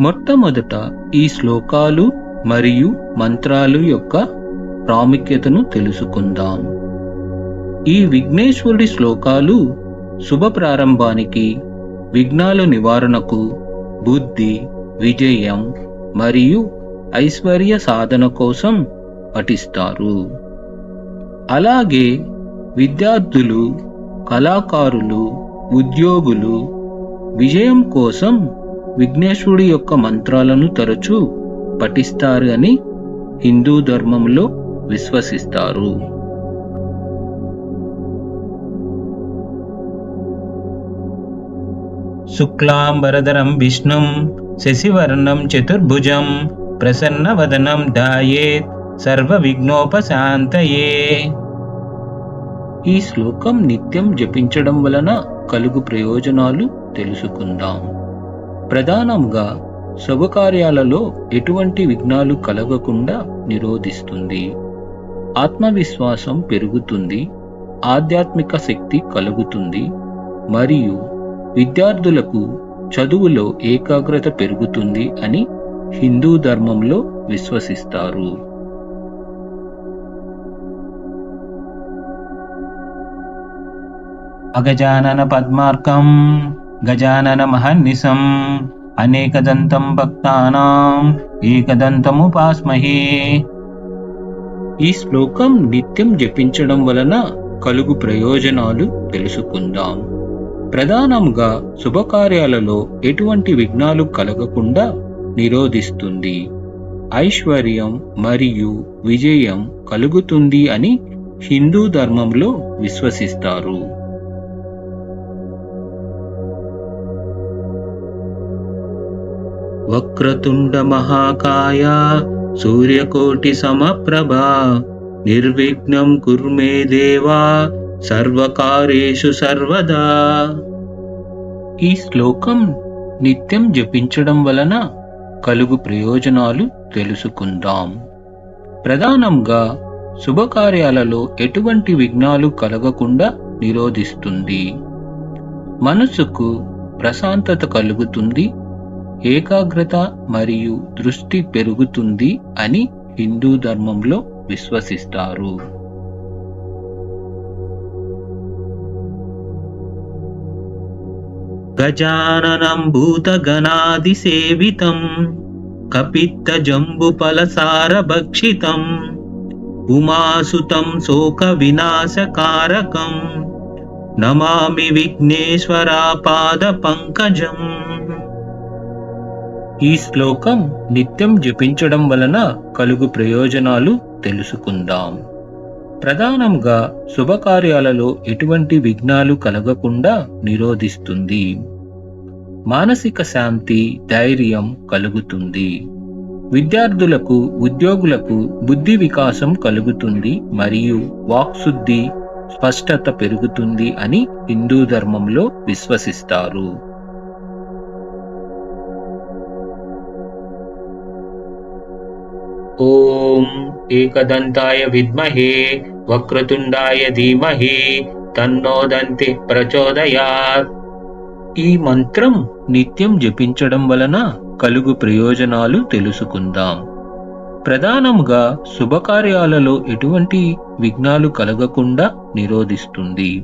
మొట్టమొదట ఈ శ్లోకాలు మరియు మంత్రాలు యొక్క ప్రాముఖ్యతను తెలుసుకుందాం. ఈ విఘ్నేశ్వరుడి శ్లోకాలు శుభ ప్రారంభానికి విఘ్నాల నివారణకు బుద్ధి విజయం మరియు ఐశ్వర్య సాధన కోసం పఠిస్తారు. అలాగే విద్యార్థులు కళాకారులు ఉద్యోగులు విజయం కోసం విఘ్నేశ్వరుడి యొక్క మంత్రాలను తరచూ పఠిస్తారు అని హిందూ ధర్మంలో విశ్వసిస్తారు. శుక్లాంబరధరం విష్ణుం శశివర్ణం చతుర్భుజం ప్రసన్నవదనం ధాయేత్ సర్వ విఘ్నోపశాంతయే ఈ శ్లోకం నిత్యం జపించడం వలన కలుగు ప్రయోజనాలు తెలుసుకుందాం. ప్రధానంగా శుభకార్యాలలో ఎటువంటి విఘ్నాలు కలగకుండా నిరోధిస్తుంది. ఆత్మవిశ్వాసం పెరుగుతుంది. ఆధ్యాత్మిక శక్తి కలుగుతుంది. మరియు విద్యార్థులకు చదువులో ఏకాగ్రత పెరుగుతుంది అని హిందూ ధర్మంలో విశ్వసిస్తారు. అగజానన పద్మార్కం. గజానన మహర్నిశం అనేకదంతం భక్తానాం ఏకదంతముపాస్మహే. ఈ శ్లోకం నిత్యం జపించడం వలన కలుగు ప్రయోజనాలు తెలుసుకుందాం. ప్రధానంగా శుభకార్యాలలో ఎటువంటి విఘ్నాలు కలగకుండా నిరోధిస్తుంది. ఐశ్వర్యం మరియు విజయం కలుగుతుంది అని హిందూ ధర్మంలో విశ్వసిస్తారు. వక్రతుండ మహాకాయ సూర్యకోటి సమప్రభా నిర్విఘ్నం కుర్మే దేవా సర్వకారేషు సర్వదా. ఈ శ్లోకం నిత్యం జపించడం వలన కలుగు ప్రయోజనాలు తెలుసుకుందాం. ప్రధానంగా శుభకార్యాలలో ఎటువంటి విఘ్నాలు కలగకుండా నిరోధిస్తుంది. మనసుకు ప్రశాంతత కలుగుతుంది. ఏకాగ్రత మరియు దృష్టి పెరుగుతుంది అని హిందూ ధర్మంలో విశ్వసిస్తారు. గజాననం భూతగణాదిసేవితం కపిత్త జంబుఫలసార భక్షితం ఉమాసుతం శోక వినాశకారకం నమామి విఘ్నేశ్వరాపాద పంకజం ఈ శ్లోకం నిత్యం జపించడం వలన కలుగు ప్రయోజనాలు తెలుసుకుందాం. ప్రధానంగా శుభకార్యాలలో ఎటువంటి విఘ్నాలు కలగకుండా నిరోధిస్తుంది. మానసిక శాంతి ధైర్యం కలుగుతుంది. విద్యార్థులకు ఉద్యోగులకు బుద్ధి వికాసం కలుగుతుంది మరియు వాక్శుద్ధి స్పష్టత పెరుగుతుంది అని హిందూ ధర్మంలో విశ్వసిస్తారు. ఓం ఏకదంతాయ విద్మహే వక్రతుండాయ ధీమహి తన్నోదంతి ప్రచోదయాత్ ఈ మంత్రం నిత్యం జపించడం వలన కలుగు ప్రయోజనాలు తెలుసుకుందాం. ప్రధానంగా శుభకార్యాలలో ఎటువంటి విఘ్నాలు కలగకుండా నిరోధిస్తుంది.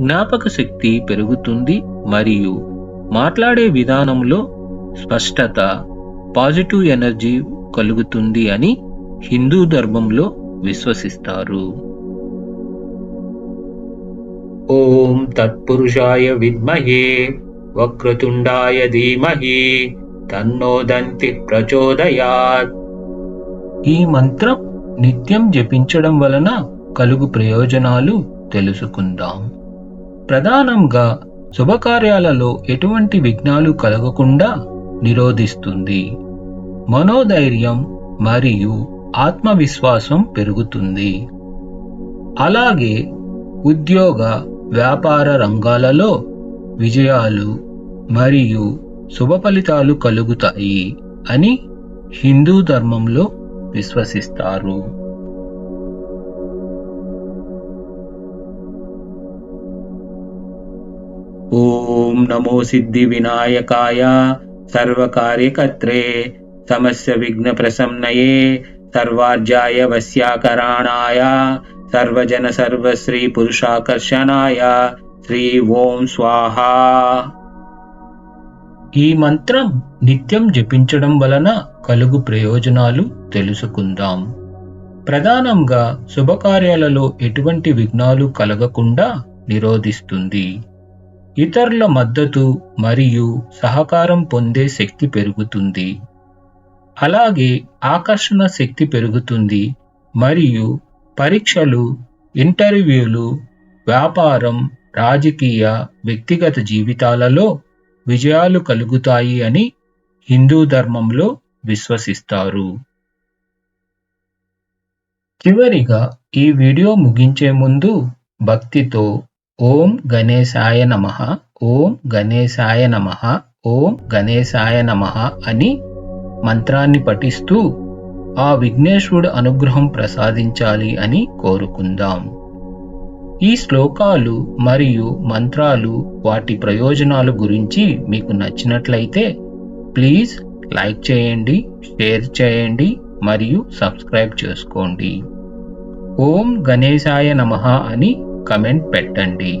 జ్ఞాపక శక్తి పెరుగుతుంది మరియు మాట్లాడే విధానంలో స్పష్టత పాజిటివ్ ఎనర్జీ కలుగుతుంది అని హిందూ ధర్మంలో విశ్వసిస్తారు. ఓం తత్పురుషాయ విద్మహే వక్రతుండాయ ధీమహి తన్నోదంతి ప్రచోదయాత్. ఈ మంత్రం నిత్యం జపించడం వలన కలుగు ప్రయోజనాలు తెలుసుకుందాం. ప్రధానంగా శుభకార్యాలలో ఎటువంటి విఘ్నాలు కలగకుండా నిరోధిస్తుంది. మనోధైర్యం మరియు ఆత్మవిశ్వాసం పెరుగుతుంది. అలాగే ఉద్యోగ వ్యాపార రంగాలలో విజయాలు మరియు శుభ ఫలితాలు కలుగుతాయి అని హిందూ ధర్మంలో విశ్వసిస్తారు. ఓం నమో సిద్ధి వినాయకాయ సర్వకార్యకర్త్రే సమస్య విఘ్న ప్రసన్నయే సర్వార్జాయ వశ్యాకరాణాయ సర్వజన సర్వశ్రీ పురుషాకర్షణాయ శ్రీ ఓం స్వాహ ఈ మంత్రం నిత్యం జపించడం వలన కలుగు ప్రయోజనాలు తెలుసుకుందాం. ప్రధానంగా శుభకార్యాలలో ఎటువంటి విఘ్నాలు కలగకుండా నిరోధిస్తుంది. ఇతరుల మద్దతు మరియు సహకారం పొందే శక్తి పెరుగుతుంది. అలాగే ఆకర్షణ శక్తి పెరుగుతుంది. మరియు పరీక్షలు ఇంటర్వ్యూలు వ్యాపారం రాజకీయ వ్యక్తిగత జీవితాలలో విజయాలు కలుగుతాయి అని హిందూ ధర్మంలో విశ్వసిస్తారు. చివరిగా ఈ వీడియో ముగించే ముందు భక్తితో ఓం గణేశాయ నమ ఓం గణేశాయ నమ ఓం గణేశాయ నమ అని మంత్రాన్ని పఠిస్తూ ఆ విఘ్నేశ్వరుడు అనుగ్రహం ప్రసాదించాలి అని కోరుకుందాం. ఈ శ్లోకాలు మరియు మంత్రాలు వాటి ప్రయోజనాలు గురించి మీకు నచ్చినట్లయితే ప్లీజ్ లైక్ చేయండి షేర్ చేయండి మరియు సబ్స్క్రైబ్ చేసుకోండి. ఓం గణేశాయ నమః అని కమెంట్ పెట్టండి.